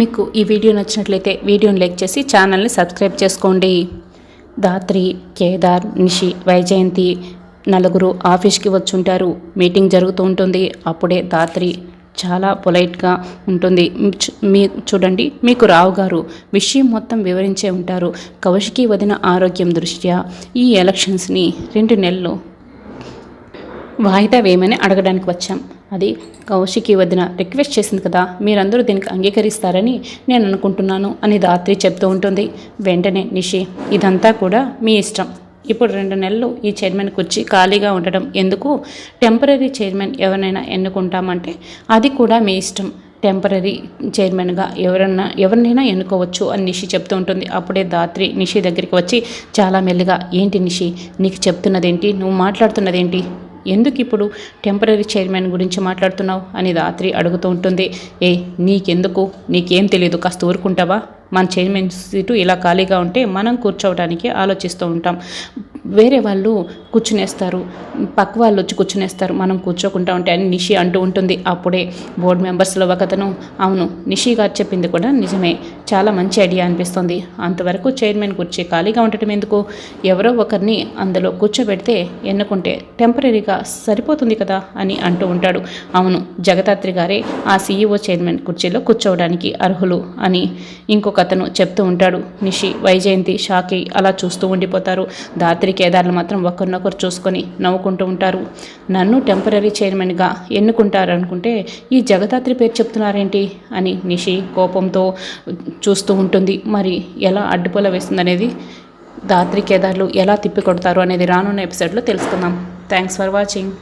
మీకు ఈ వీడియో నచ్చినట్లయితే వీడియోని లైక్ చేసి ఛానల్ని సబ్స్క్రైబ్ చేసుకోండి. దాత్రి కేదార్ నిషి వైజయంతి నలుగురు ఆఫీస్కి వచ్చి ఉంటారు మీటింగ్ జరుగుతూ ఉంటుంది. అప్పుడే దాత్రి చాలా పొలైట్గా ఉంటుంది. మీ చూడండి మీకు రావు గారు విషయం మొత్తం వివరించే ఉంటారు. కౌశికి వదిన ఆరోగ్యం దృష్ట్యా ఈ ఎలక్షన్స్ని రెండు నెలలు వాయిదా వేయమని అడగడానికి వచ్చాం. అది కౌశికి వదిన రిక్వెస్ట్ చేసింది కదా మీరందరూ దీనికి అంగీకరిస్తారని నేను అనుకుంటున్నాను అని ధాత్రి చెప్తూ ఉంటుంది. వెంటనే నిషి ఇదంతా కూడా మీ ఇష్టం. ఇప్పుడు రెండు నెలలు ఈ చైర్మన్ కుర్చీ ఖాళీగా ఉండడం ఎందుకు? టెంపరీ చైర్మన్ ఎవరినైనా ఎన్నుకుంటామంటే అది కూడా మీ ఇష్టం. టెంపరీ చైర్మన్గా ఎవరన్నా ఎవరినైనా ఎన్నుకోవచ్చు అని నిషి చెప్తూ ఉంటుంది. అప్పుడే దాత్రి నిషి దగ్గరికి వచ్చి చాలా మెల్లిగా ఏంటి నిషి నీకు చెప్తున్నదేంటి? నువ్వు మాట్లాడుతున్నదేంటి? ఎందుకు ఇప్పుడు టెంపరీ చైర్మన్ గురించి మాట్లాడుతున్నావు అని రాత్రి అడుగుతూ ఉంటుంది. ఏ నీకెందుకు? నీకేం తెలియదు కాస్త ఊరుకుంటావా? మన చైర్మన్ సీటు ఇలా ఖాళీగా ఉంటే మనం కూర్చోవడానికి ఆలోచిస్తూ ఉంటాం. వేరే వాళ్ళు కూర్చునేస్తారు. పక్క వాళ్ళు వచ్చి కూర్చునేస్తారు. మనం కూర్చోకుండా ఉంటే అని నిషి అంటూ ఉంటుంది. అప్పుడే బోర్డు మెంబర్స్లో ఒకతను అవును నిషి గారు చెప్పింది కూడా నిజమే. చాలా మంచి ఐడియా అనిపిస్తుంది. అంతవరకు చైర్మన్ కుర్చీ ఖాళీగా ఉండటం ఎందుకు? ఎవరో ఒకరిని అందులో కూర్చోబెడితే ఎన్నుకుంటే టెంపరీగా సరిపోతుంది కదా అని అంటూ ఉంటాడు. అవును జగదాత్రి గారే ఆ సీఈఓ చైర్మన్ కుర్చీలో కూర్చోవడానికి అర్హులు అని ఇంకొక అతను చెప్తూ ఉంటాడు. నిషి వైజయంతి షాకి అలా చూస్తూ ఉండిపోతారు. దాత్రి కేదార్లు మాత్రం ఒకరినొకరు చూసుకొని నవ్వుకుంటూ ఉంటారు. నన్ను టెంపరీ చైర్మన్గా ఎన్నుకుంటారు అనుకుంటే ఈ జగదాత్రి పేరు చెప్తున్నారేంటి? అని నిషి కోపంతో చూస్తూ ఉంటుంది. మరి ఎలా అడ్డుపొల వేస్తుందనేది దాత్రి కేదార్లు ఎలా తిప్పి కొడతారు అనేది రానున్న ఎపిసోడ్లో తెలుసుకుందాం. Thanks for watching